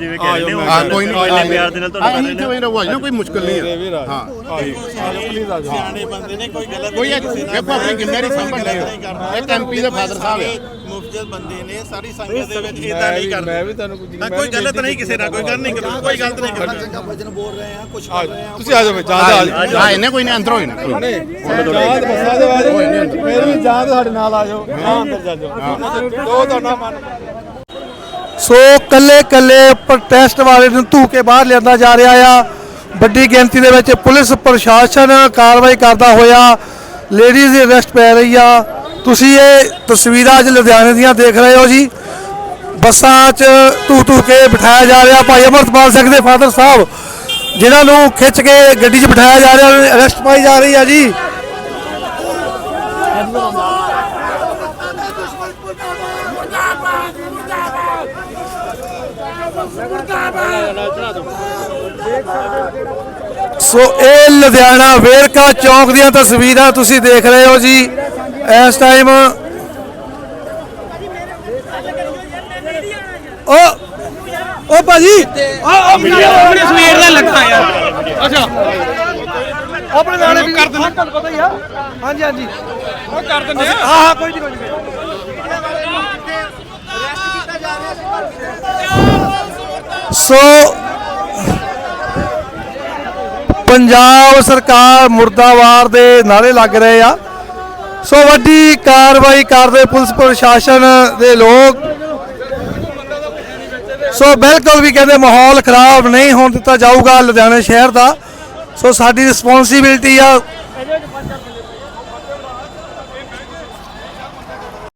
ਜਿਵੇਂ ਕਹਿੰਦੇ ਹੋ ਹਾਂ ਕੋਈ ਨਹੀਂ ਇੰਨੇ ਪਿਆਰ ਦੇ ਨਾਲ ਤੁਹਾਨੂੰ ਹਾਂ ਕਰ ਰਹੇ ਨੇ ਰਹੋ ਨਾ ਕੋਈ ਮੁਸ਼ਕਲ ਨਹੀਂ ਹੈ। ਹਾਂ। ਸਿਆਣੇ ਬੰਦੇ ਨੇ ਕੋਈ ਗਲਤ ਕੋਈ ਵੇਖੋ ਆਪਣੀ ਜ਼ਿੰਮੇਵਾਰੀ ਸੰਭਲ ਰਹੇ ਹੋ ਇੱਕ ਐਮਪੀ ਦੇ ਫਾਦਰ ਸਾਹਿਬ ਹੈ ਮੁਫਜਲ ਬੰਦੇ ਨੇ ਸਾਰੀ ਸੰਗਤ ਦੇ ਵਿੱਚ ਇਦਾਂ ਨਹੀਂ ਕਰਦੇ ਮੈਂ ਵੀ ਤੁਹਾਨੂੰ ਕੁਝ ਮੈਂ ਕੋਈ ਗਲਤ ਨਹੀਂ ਕਿਸੇ ਨਾਲ ਕੋਈ ਗੱਲ ਨਹੀਂ ਕਰਦਾ ਕੋਈ ਗਲਤ ਨਹੀਂ ਕਰਦਾ ਚੰਗਾ ਵਚਨ ਬੋਲ ਰਹੇ ਆ ਕੁਝ ਕਰ ਰਹੇ ਆ। ਤੁਸੀਂ ਆ ਜਾਓ ਜਾਂਦ ਆ ਜਾਓ। ਹਾਂ ਇਹਨੇ ਕੋਈ ਨਹੀਂ ਅੰਦਰ ਹੋਈ ਨਾ। ਕੋਈ ਨਹੀਂ। ਜਾਂਦ ਬੱਸਾਂ ਦੇ ਬਾਰੇ ਮੇਰੇ ਵੀ ਜਾਂਦ ਸਾਡੇ ਨਾਲ ਆ ਜਾਓ। ਹਾਂ। ਅੰਦਰ ਚੱਲ ਜਾਓ ਦੋ ਤੁਹਾਡਾ ਮਨ ਸੋ ਕੱਲੇ ਕੱਲੇ ਪ੍ਰੋਟੈਸਟ ਵਾਲੇ ਨੂੰ ਧੂ ਕੇ ਬਾਹਰ ਲਿਆਂਦਾ ਜਾ ਰਿਹਾ ਆ। ਵੱਡੀ ਗਿਣਤੀ ਦੇ ਵਿੱਚ ਪੁਲਿਸ ਪ੍ਰਸ਼ਾਸਨ ਕਾਰਵਾਈ ਕਰਦਾ ਹੋਇਆ। ਲੇਡੀਜ਼ ਦੀ ਅਰੈਸਟ ਪੈ ਰਹੀ ਆ। ਤੁਸੀਂ ਇਹ ਤਸਵੀਰਾਂ ਅੱਜ ਲੁਧਿਆਣੇ ਦੀਆਂ ਦੇਖ ਰਹੇ ਹੋ ਜੀ। ਬੱਸਾਂ 'ਚ ਧੂ ਧੂ ਕੇ ਬਿਠਾਇਆ ਜਾ ਰਿਹਾ। ਭਾਈ ਅਮਰਤਪਾਲ ਸਿੰਘ ਦੇ ਫਾਦਰ ਸਾਹਿਬ, ਜਿਨ੍ਹਾਂ ਨੂੰ ਖਿੱਚ ਕੇ ਗੱਡੀ 'ਚ ਬਿਠਾਇਆ ਜਾ ਰਿਹਾ ਅਰੈਸਟ ਪਾਈ ਜਾ ਰਹੀ ਆ ਜੀ। ਸੋ ਇਹ ਲੁਧਿਆਣਾ ਵੇਰਕਾ ਚੌਂਕ ਦੀਆਂ ਤਸਵੀਰਾਂ ਤੁਸੀਂ ਦੇਖ ਰਹੇ ਹੋ ਜੀ। ਇਸ ਟਾਈਮ ਓ ਓ ਭਾਜੀ ਆ ਆਪਣੇ ਸਵੇਰ ਦਾ ਲੱਗਾ ਯਾਰ ਅੱਛਾ। ਆਪਣੇ ਨਾਲੇ ਵੀ ਕਰ ਦਿੰਦੇ ਤੁਹਾਨੂੰ ਪਤਾ ਹੀ ਆ। ਹਾਂਜੀ। ਹਾਂਜੀ ਉਹ ਕਰ ਦਿੰਦੇ ਆ। ਹਾਂ ਹਾਂ ਕੋਈ ਨਹੀਂ ਕੋਈ ਨਹੀਂ ਸੋ ਪੰਜਾਬ ਸਰਕਾਰ ਮੁਰਦਾਬਾਦ ਦੇ ਨਾਰੇ ਲੱਗ ਰਹੇ ਆ। ਸੋ ਵੱਡੀ ਕਾਰਵਾਈ ਕਰਦੇ ਪੁਲਿਸ ਪ੍ਰਸ਼ਾਸਨ ਦੇ ਲੋਕ। ਸੋ ਬਿਲਕੁਲ ਵੀ ਕਹਿੰਦੇ ਮਾਹੌਲ ਖਰਾਬ ਨਹੀਂ ਹੋਣ ਦਿੱਤਾ ਜਾਊਗਾ ਲੁਧਿਆਣਾ ਸ਼ਹਿਰ ਦਾ। ਸੋ ਸਾਡੀ ਰਿਸਪੌਂਸਿਬਿਲਟੀ ਆ।